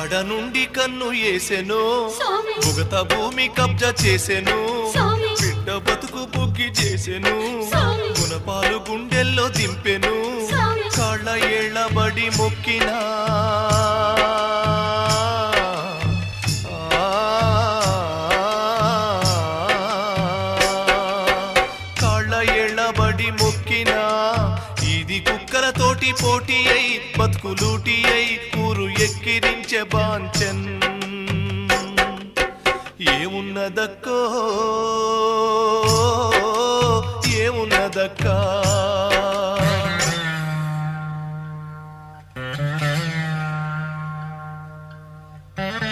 యాడ నుండి కన్ను వేసెను భుగత భూమి కబ్జా చేసెను. బిడ్డ బతుకు బుగ్గి చేసెను. గుణపాలు గుండెల్లో దింపెను. కాళ్ళ ఏళ్ళబడి మొక్కినా. మొక్కినా. ఇది కుక్కలతోటి పోటీ అయి బతుకులూటి అయి కూరు ఎక్కిరించే బాంచన్ ఏమున్నదక్కో ఏమున్నదక్కా Mm-hmm.